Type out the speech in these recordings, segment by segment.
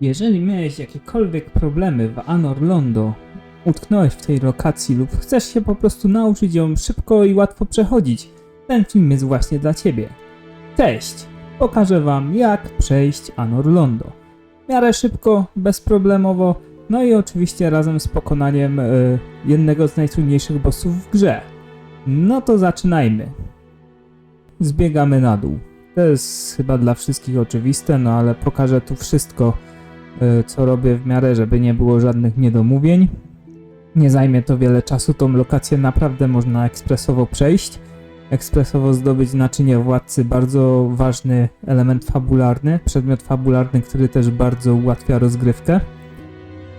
Jeżeli miałeś jakiekolwiek problemy w Anor Londo, utknąłeś w tej lokacji lub chcesz się po prostu nauczyć ją szybko i łatwo przechodzić, ten film jest właśnie dla Ciebie. Cześć! Pokażę Wam jak przejść Anor Londo. W miarę szybko, bezproblemowo, no i oczywiście razem z pokonaniem e, jednego z najtrudniejszych bossów w grze. No to zaczynajmy. Zbiegamy na dół. To jest chyba dla wszystkich oczywiste, no ale pokażę tu wszystko, co robię w miarę, żeby nie było żadnych niedomówień. Nie zajmie to wiele czasu, tą lokację naprawdę można ekspresowo przejść. Ekspresowo zdobyć naczynie władcy, bardzo ważny element fabularny, przedmiot fabularny, który też bardzo ułatwia rozgrywkę.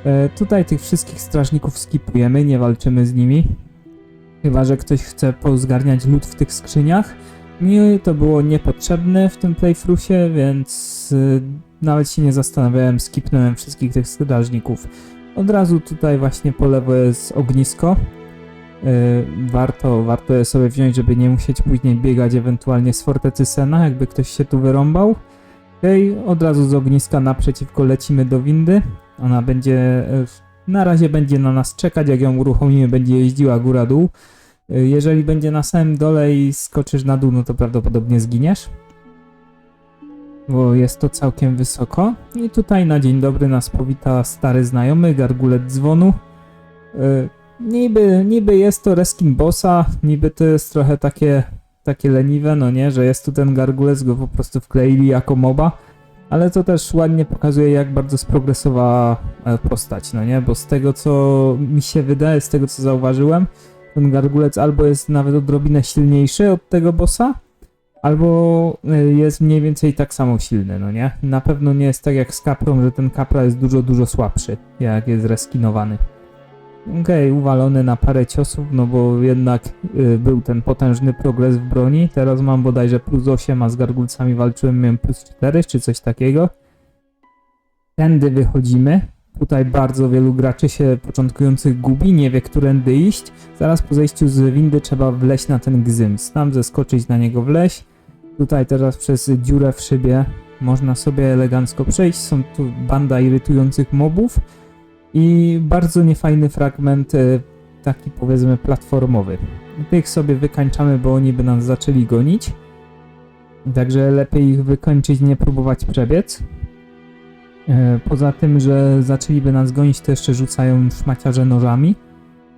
E, Tutaj tych wszystkich strażników skipujemy, nie walczymy z nimi. Chyba, że ktoś chce pozgarniać lód w tych skrzyniach. Mi to było niepotrzebne w tym playthroughie, więc y, nawet się nie zastanawiałem, skipnąłem wszystkich tych strażników. Od razu tutaj właśnie po lewo jest ognisko. Y, warto, warto je sobie wziąć, żeby nie musieć później biegać ewentualnie z fortecy Sena, jakby ktoś się tu wyrąbał. Okej, od razu z ogniska naprzeciwko lecimy do windy. Ona będzie, y, na razie będzie na nas czekać, jak ją uruchomimy, będzie jeździła góra-dół. Y, Jeżeli będzie na samym dole i skoczysz na dół, no to prawdopodobnie zginiesz. Bo jest to całkiem wysoko. I tutaj na dzień dobry nas powita stary znajomy, gargulet dzwonu. Y, Niby, niby jest to reskin bossa, niby to jest trochę takie, takie leniwe, no nie, że jest tu ten gargulec, go po prostu wkleili jako moba. Ale to też ładnie pokazuje, jak bardzo sprogresowała e, postać, no nie? Bo z tego, co mi się wydaje, z tego, co zauważyłem, ten gargulec albo jest nawet odrobinę silniejszy od tego bossa, albo y, jest mniej więcej tak samo silny, no nie? Na pewno nie jest tak jak z kaprą, że ten kapra jest dużo, dużo słabszy, jak jest reskinowany. Okej, uwalony na parę ciosów, no bo jednak y, był ten potężny progres w broni. Teraz mam bodajże plus 8, a z gargulcami walczyłem, miałem plus 4 czy coś takiego. Tędy wychodzimy. Tutaj bardzo wielu graczy się początkujących gubi, nie wie którędy iść. Zaraz po zejściu z windy trzeba wleźć na ten gzyms. Tam zeskoczyć na niego wleźć. Tutaj teraz przez dziurę w szybie można sobie elegancko przejść. Są tu banda irytujących mobów i bardzo niefajny fragment, e, taki powiedzmy platformowy. Tych sobie wykańczamy, bo oni by nas zaczęli gonić. Także lepiej ich wykończyć, nie próbować przebiec. E, Poza tym, że zaczęliby nas gonić, to jeszcze rzucają szmaciarze nożami.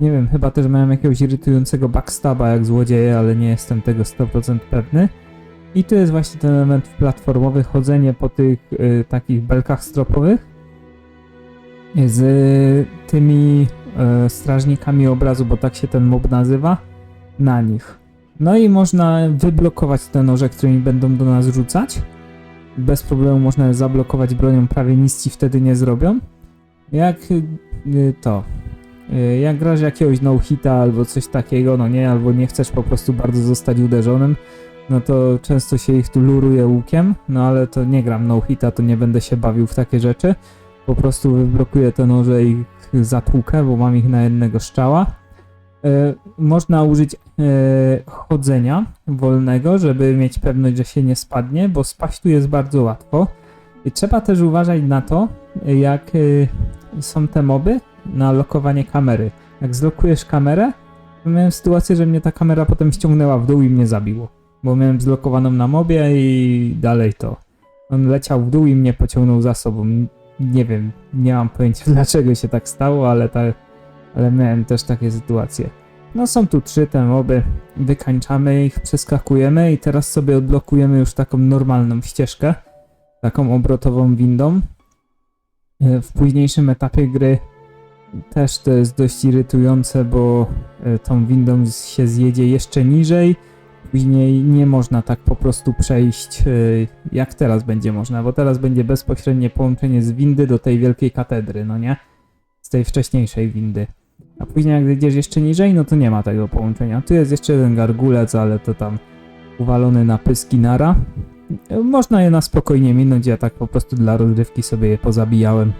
Nie wiem, chyba też miałem jakiegoś irytującego backstaba jak złodzieje, ale nie jestem tego 100% pewny. I tu jest właśnie ten element platformowy, chodzenie po tych y, takich belkach stropowych z y, tymi y, strażnikami obrazu, bo tak się ten mob nazywa, na nich. No i można wyblokować te noże, którymi będą do nas rzucać. Bez problemu można zablokować bronią, prawie nic ci wtedy nie zrobią. Jak y, to. Y, Jak grasz jakiegoś no-hita albo coś takiego, no nie, albo nie chcesz po prostu bardzo zostać uderzonym, no to często się ich tu luruje łukiem, no ale to nie gram no-hita, to nie będę się bawił w takie rzeczy. Po prostu wyblokuję te noże i zatłukę, bo mam ich na jednego strzała. E, można użyć e, chodzenia wolnego, żeby mieć pewność, że się nie spadnie, bo spaść tu jest bardzo łatwo. I trzeba też uważać na to, jak e, są te moby, na lokowanie kamery. Jak zlokujesz kamerę, miałem sytuację, że mnie ta kamera potem ściągnęła w dół i mnie zabiło. Bo miałem zlokowaną na mobie i dalej to. On leciał w dół i mnie pociągnął za sobą. Nie wiem, nie mam pojęcia dlaczego się tak stało, ale, ta, ale miałem też takie sytuacje. No są tu trzy te moby, wykańczamy ich, przeskakujemy i teraz sobie odblokujemy już taką normalną ścieżkę, taką obrotową windą. E, W późniejszym etapie gry też to jest dość irytujące, bo e, tą windą się zjedzie jeszcze niżej, później nie można tak po prostu przejść e, jak teraz będzie można, bo teraz będzie bezpośrednie połączenie z windy do tej wielkiej katedry, no nie? Z tej wcześniejszej windy. A później jak idziesz jeszcze niżej, no to nie ma tego połączenia. Tu jest jeszcze jeden gargulec, ale to tam uwalony na pyski nara. E, Można je na spokojnie minąć, ja tak po prostu dla rozrywki sobie je pozabijałem.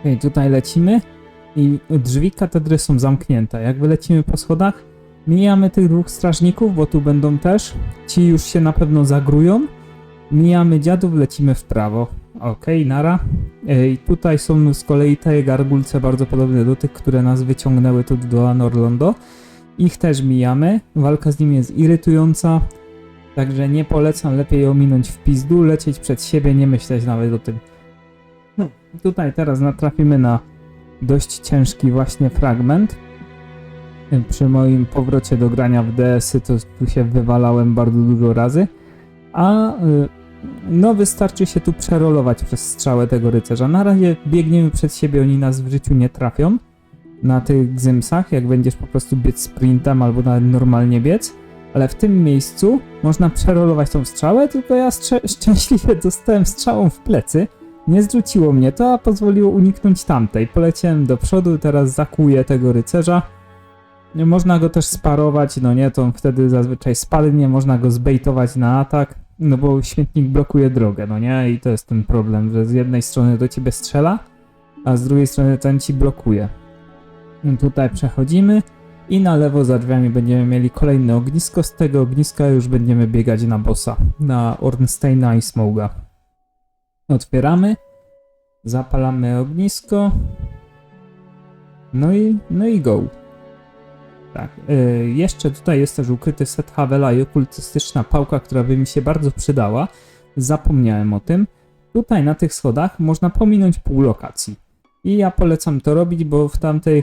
Okej, tutaj lecimy i drzwi katedry są zamknięte. Jak wylecimy po schodach, mijamy tych dwóch strażników, bo tu będą też. Ci już się na pewno zagrują Mijamy dziadów, lecimy w prawo. Okej, nara. E, I tutaj są z kolei te gargulce bardzo podobne do tych, które nas wyciągnęły tu do Anorlondo. Ich też mijamy. Walka z nimi jest irytująca. Także nie polecam, lepiej ominąć w pizdu, lecieć przed siebie, nie myśleć nawet o tym. No, tutaj teraz natrafimy na dość ciężki właśnie fragment. Przy moim powrocie do grania w DS-y to tu się wywalałem bardzo dużo razy. A y, no wystarczy się tu przerolować przez strzałę tego rycerza. Na razie biegniemy przed siebie, oni nas w życiu nie trafią na tych gzymsach, jak będziesz po prostu biec sprintem albo nawet normalnie biec. Ale w tym miejscu można przerolować tą strzałę, tylko ja szczęśliwie dostałem strzałą w plecy. Nie zrzuciło mnie to, a pozwoliło uniknąć tamtej. Poleciałem do przodu, teraz zakuję tego rycerza. Można go też sparować, no nie, to on wtedy zazwyczaj spadnie, można go zbejtować na atak, no bo śmietnik blokuje drogę, no nie, i to jest ten problem, że z jednej strony do ciebie strzela, a z drugiej strony ten ci blokuje. I Tutaj przechodzimy i na lewo za drzwiami będziemy mieli kolejne ognisko, z tego ogniska już będziemy biegać na bossa, na Ornsteina i Smoga. Otwieramy, zapalamy ognisko, no i, no i go. Tak. y, jeszcze tutaj jest też ukryty set Havela i okultystyczna pałka, która by mi się bardzo przydała. Zapomniałem o tym. Tutaj na tych schodach można pominąć pół lokacji. I ja polecam to robić, bo w tamtej, e,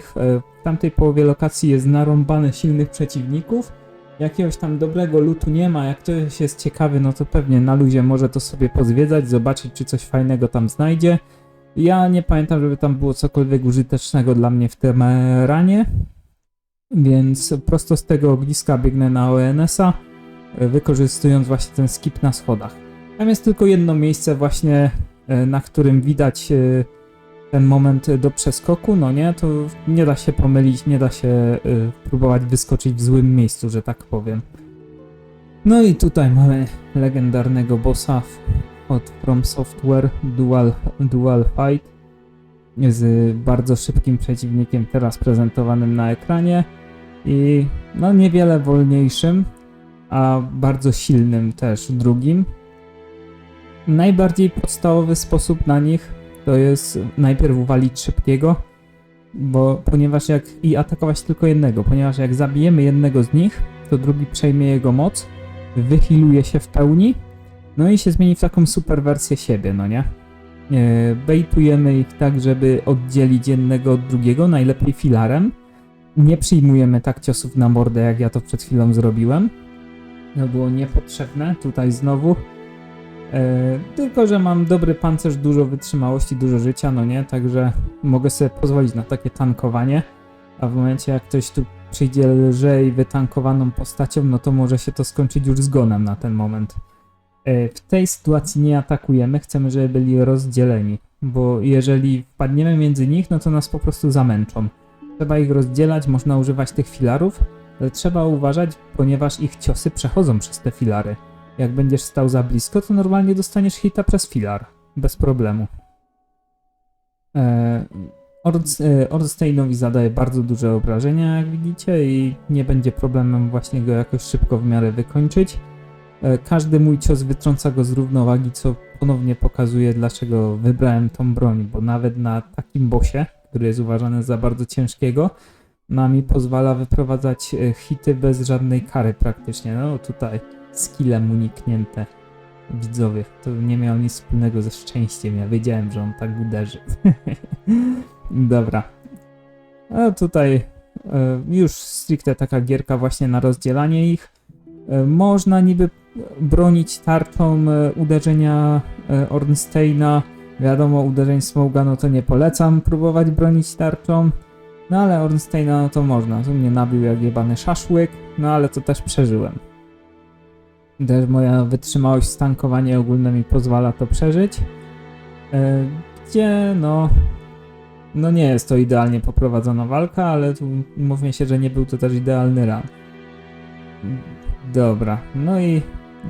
w tamtej połowie lokacji jest narąbane silnych przeciwników. Jakiegoś tam dobrego lutu nie ma. Jak ktoś jest ciekawy, no to pewnie na luzie może to sobie pozwiedzać, zobaczyć, czy coś fajnego tam znajdzie. Ja nie pamiętam, żeby tam było cokolwiek użytecznego dla mnie w tym e, ranie. Więc prosto z tego ogniska biegnę na ONS-a, wykorzystując właśnie ten skip na schodach. Tam jest tylko jedno miejsce właśnie, e, na którym widać e, ten moment do przeskoku, no nie, to nie da się pomylić, nie da się e, próbować wyskoczyć w złym miejscu, że tak powiem. No i tutaj mamy legendarnego bossa od From Software Dual, Dual Fight z bardzo szybkim przeciwnikiem teraz prezentowanym na ekranie i no niewiele wolniejszym, a bardzo silnym też drugim. Najbardziej podstawowy sposób na nich to jest najpierw uwalić szybkiego, bo ponieważ jak i atakować tylko jednego, ponieważ jak zabijemy jednego z nich, to drugi przejmie jego moc, wyhiluje się w pełni, no i się zmieni w taką super wersję siebie, no nie? E, Bejtujemy ich tak, żeby oddzielić jednego od drugiego, najlepiej filarem. Nie przyjmujemy tak ciosów na mordę, jak ja to przed chwilą zrobiłem. To było niepotrzebne, tutaj znowu. E, tylko, że mam dobry pancerz, dużo wytrzymałości, dużo życia, no nie? Także mogę sobie pozwolić na takie tankowanie. A w momencie, jak ktoś tu przyjdzie lżej wytankowaną postacią, no to może się to skończyć już zgonem na ten moment. E, W tej sytuacji nie atakujemy, chcemy, żeby byli rozdzieleni, bo jeżeli wpadniemy między nich, no to nas po prostu zamęczą. Trzeba ich rozdzielać, można używać tych filarów, ale trzeba uważać, ponieważ ich ciosy przechodzą przez te filary. Jak będziesz stał za blisko, to normalnie dostaniesz hita przez filar, bez problemu. E, Ord- e, Ornsteinowi zadaje bardzo duże obrażenia, jak widzicie, i nie będzie problemem właśnie go jakoś szybko w miarę wykończyć. E, Każdy mój cios wytrąca go z równowagi, co ponownie pokazuje, dlaczego wybrałem tą broń, bo nawet na takim bosie, który jest uważany za bardzo ciężkiego, nami pozwala wyprowadzać e, hity bez żadnej kary praktycznie. No tutaj skillem uniknięte. Widzowie, to nie miało nic wspólnego ze szczęściem. Ja wiedziałem, że on tak uderzy. Dobra. A tutaj e, już stricte taka gierka właśnie na rozdzielanie ich. Można niby bronić tarczą e, uderzenia e, Ornsteina. Wiadomo, uderzeń Smoga no to nie polecam próbować bronić tarczą. No ale Ornsteina no to można. Tu mnie nabił jak jebany szaszłyk, no ale to też przeżyłem. Też moja wytrzymałość w tankowanie ogólne mi pozwala to przeżyć. E, Gdzie no... No nie jest to idealnie poprowadzona walka, ale tu mówmy się, że nie był to też idealny run. Dobra, no i,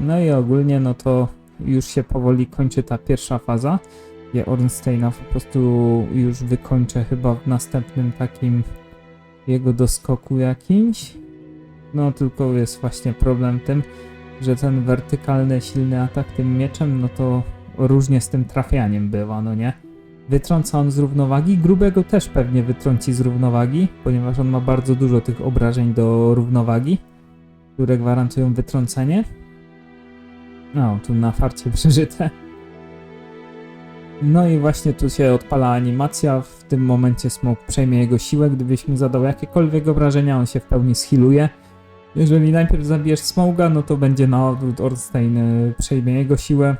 no i ogólnie no to już się powoli kończy ta pierwsza faza. Ja Ornsteina po prostu już wykończę chyba w następnym takim jego doskoku jakimś. No tylko jest właśnie problem tym, że ten wertykalny, silny atak tym mieczem, no to różnie z tym trafianiem bywa, no nie? Wytrąca on z równowagi, grubego też pewnie wytrąci z równowagi, ponieważ on ma bardzo dużo tych obrażeń do równowagi, które gwarantują wytrącenie. No, tu na farcie przeżyte. No i właśnie tu się odpala animacja, w tym momencie Smoke przejmie jego siłę, gdybyś mu zadał jakiekolwiek obrażenia, on się w pełni schiluje. Jeżeli najpierw zabijesz Smoga, no to będzie na odwrót Ornstein y, przejmie jego siłę.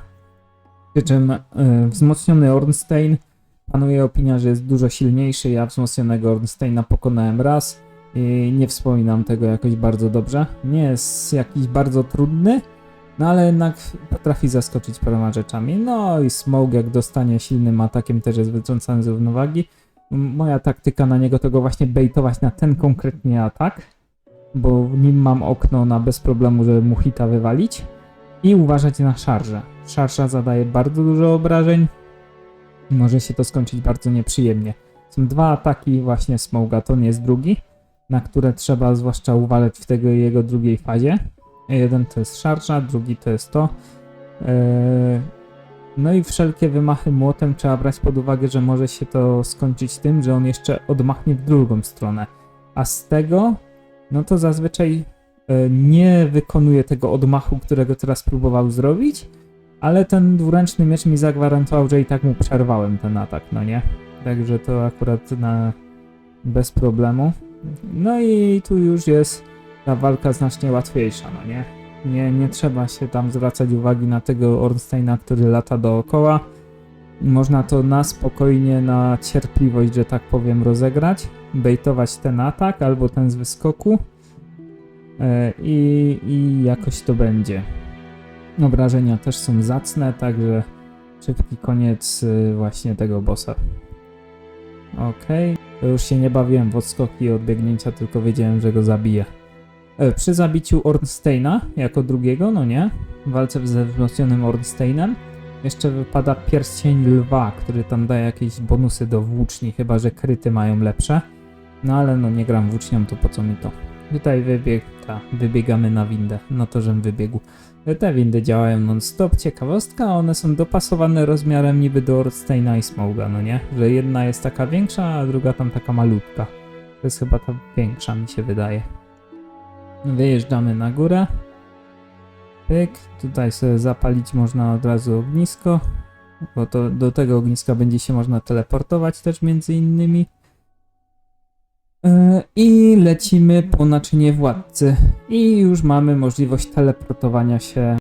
Przy czym y, wzmocniony Ornstein panuje opinia, że jest dużo silniejszy. Ja wzmocnionego Ornsteina pokonałem raz i nie wspominam tego jakoś bardzo dobrze. Nie jest jakiś bardzo trudny, no ale jednak potrafi zaskoczyć paroma rzeczami. No i Smoke jak dostanie silnym atakiem też jest wytrącany z równowagi. Moja taktyka na niego to go właśnie baitować na ten konkretnie atak, bo nim mam okno na bez problemu, żeby mu hita wywalić i uważać na szarżę. Szarża zadaje bardzo dużo obrażeń, może się to skończyć bardzo nieprzyjemnie. Są dwa ataki właśnie Smoga, to nie jest drugi, na które trzeba zwłaszcza uważać w tego jego drugiej fazie. Jeden to jest szarża, drugi to jest to. Eee, No i wszelkie wymachy młotem trzeba brać pod uwagę, że może się to skończyć tym, że on jeszcze odmachnie w drugą stronę. A z tego, no to zazwyczaj e, nie wykonuje tego odmachu, którego teraz próbował zrobić, ale ten dwuręczny miecz mi zagwarantował, że i tak mu przerwałem ten atak, no nie? Także to akurat na bez problemu. No i tu już jest ta walka znacznie łatwiejsza, no nie? Nie, nie trzeba się tam zwracać uwagi na tego Ornsteina, który lata dookoła. Można to na spokojnie, na cierpliwość, że tak powiem, rozegrać, baitować ten atak albo ten z wyskoku e, i, i jakoś to będzie. Obrażenia też są zacne, także szybki koniec y, właśnie tego bossa. Okej, to już się nie bawiłem w odskoki i odbiegnięcia, tylko wiedziałem, że go zabiję. E, Przy zabiciu Ornsteina jako drugiego, no nie, w walce ze wzmocnionym Ornsteinem, jeszcze wypada pierścień lwa, który tam daje jakieś bonusy do włóczni, chyba że kryty mają lepsze. No ale no nie gram włócznią, to po co mi to? Tutaj wybieg, ta, wybiegamy na windę, no to żem wybiegł. E, Te windy działają non-stop, ciekawostka, one są dopasowane rozmiarem niby do Ornsteina i Smoga, no nie? Że jedna jest taka większa, a druga tam taka malutka. To jest chyba ta większa, mi się wydaje. Wyjeżdżamy na górę. Pyk, tutaj sobie zapalić można od razu ognisko, bo to do tego ogniska będzie się można teleportować też między innymi. Yy, I lecimy po naczynie władcy. I już mamy możliwość teleportowania się